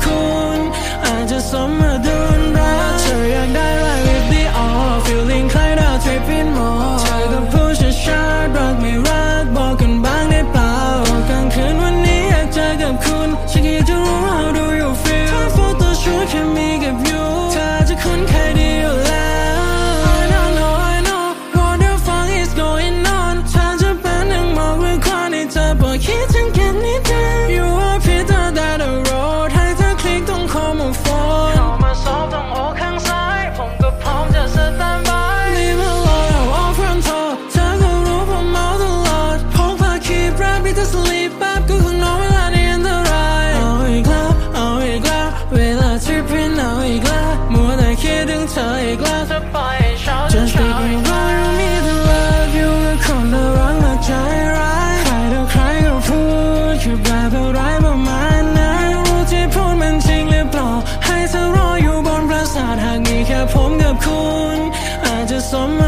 cool. พี่จะ sleep แป๊บก็คงนอนเวลานี้อันตรายเอาอีกแล้วเอาอีกแล้วเวลา tripping เอาอีกแล้วมัวแต่คิดถึงเธออีกแล้วจะปล่อยให้เช้าจน Just เช้า think อี you ก know you need to love you ก็คนน่ารักและใจร้ายใครต่อใครก็พูดแค่แบบอะไรประมาณนั้นรู้ที่พูดมันจริงหรือเปล่าให้เธอรออยู่บนปราสาทหากมีแค่ผมกับคุณ อาจจะสมมา